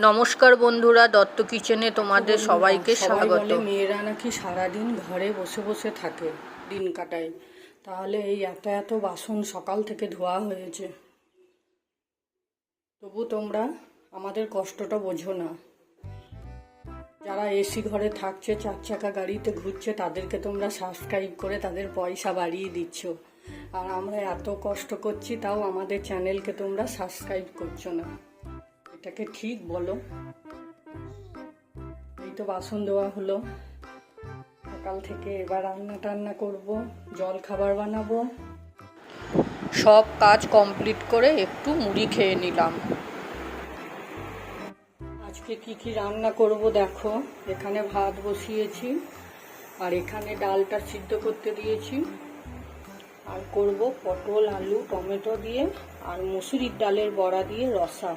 নমস্কার বন্ধুরা দত্ত কিচেনে তোমাদের সবাইকে স্বাগত। মেয়েরা নাকি সারাদিন ঘরে বসে বসে থাকে দিন কাটায়। তাহলে এই এত এত বাসন সকাল থেকে ধোয়া হয়েছে। তবু তোমরা আমাদের কষ্টটা বোঝো না। যারা এসি ঘরে থাকছে চার চাকা গাড়িতে ঘুরছে তাদেরকে তোমরা সাবস্ক্রাইব করে তাদের পয়সা বাড়িয়ে দিচ্ছ। আর আমরা এত কষ্ট করছি তাও আমাদের চ্যানেলকে তোমরা সাবস্ক্রাইব করছ না। এটাকে ঠিক বলো। এই তো বাসন দেওয়া হলো। সকাল থেকে এবার রান্না টান্না করব, জল খাবার বানাবো। সব কাজ কমপ্লিট করে একটু মুড়ি খেয়ে নিলাম। আজকে কি কি রান্না করব দেখো। এখানে ভাত বসিয়েছি, আর এখানে ডালটা সিদ্ধ করতে দিয়েছি। আর করব পটল, আলু, টমেটো দিয়ে, আর মুসুরির ডালের বড়া দিয়ে রসা।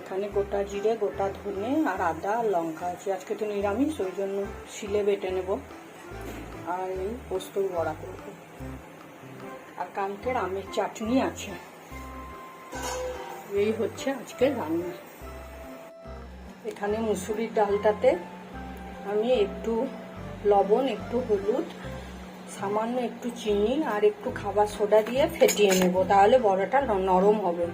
এখানে গোটা জিরে, গোটা ধনে আর আদা, লঙ্কা আছে। আজকে তো নিরামিষ, ওই জন্য শিলে বেটে নেব। আর এই পোস্তর বড়া করব। আর কালকের আমের চাটনি আছে। এই হচ্ছে আজকে রান্না। এখানে মুসুরির ডালটাতে আমি একটু লবণ, একটু হলুদ, সামান্য একটু চিনি আর একটু খাবার সোডা দিয়ে ফেটিয়ে নেব। তাহলে বড়াটা নরম হবে।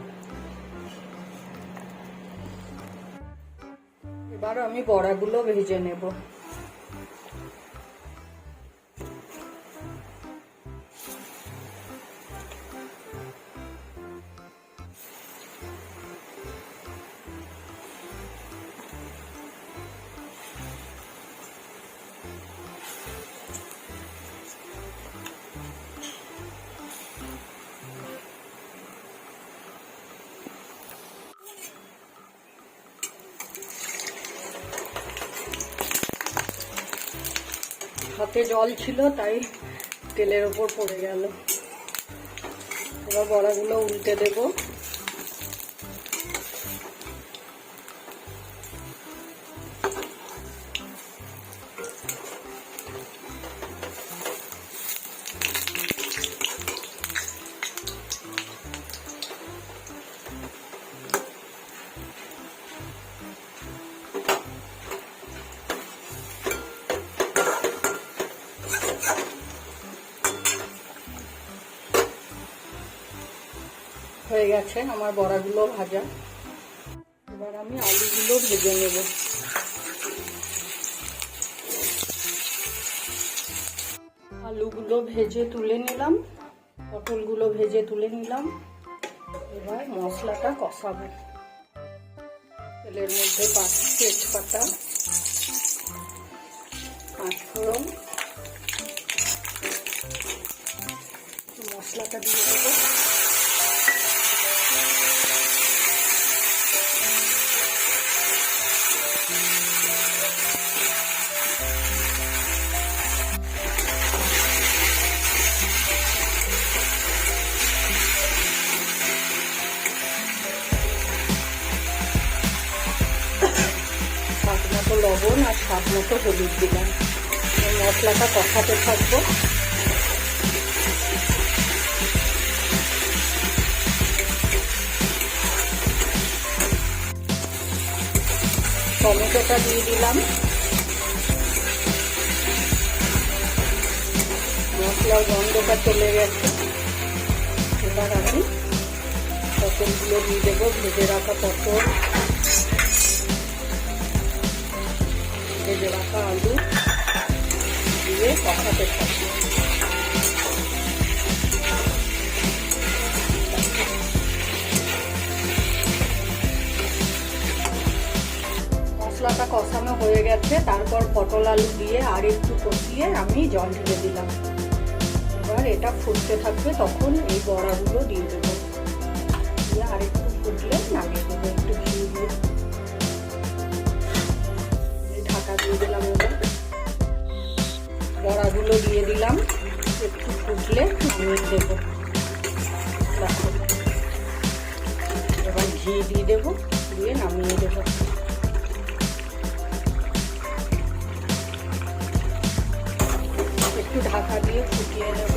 এবার আমি বড়াগুলো ভেজে নেব। হাতে জল ছিল তাই তেলের ওপর পড়ে গেল। এবার বড়াগুলো উল্টে দেব। গেছে আমার বড়াগুলো ভাজা। এবার আমি আলুগুলো ভেজে নেব। আলুগুলো ভেজে তুলে নিলাম, পটলগুলো ভেজে তুলে নিলাম। এবার মশলাটা কষাবো। তেলের মধ্যে পাঁচ তেজপাতা, পাঁচফোড়ন। মশলাটা দিয়ে লবণ আর স্বাদ মতো হলুদ দিলাম। মশলাটা কষাতে থাকব। টমেটোটা দিয়ে দিলাম। মশলার গন্ধটা চলে গেছে। এবার আমি পটলগুলো দিয়ে দেবো, ভেজে রাখা পটল। রাখা আলু, দিয়ে কষাতে থাকি। মশলাটা কষানো হয়ে গেছে, তারপর পটল আলু দিয়ে আর একটু কষিয়ে আমি জল ঢেলে দিলাম। এবার এটা ফুটতে থাকবে, তখন এই বড়াগুলো দিয়ে দেবো। দিয়ে আর একটু ফুটলে নামিয়ে দেবো, একটু ঘি দিয়ে। দিলাম। একটু ফুটলে নামিয়ে দেবো। এবার ঘি দিয়ে দেবো, দিয়ে নামিয়ে দেবো। একটু ঢাকা দিয়ে ফুটিয়ে নেব।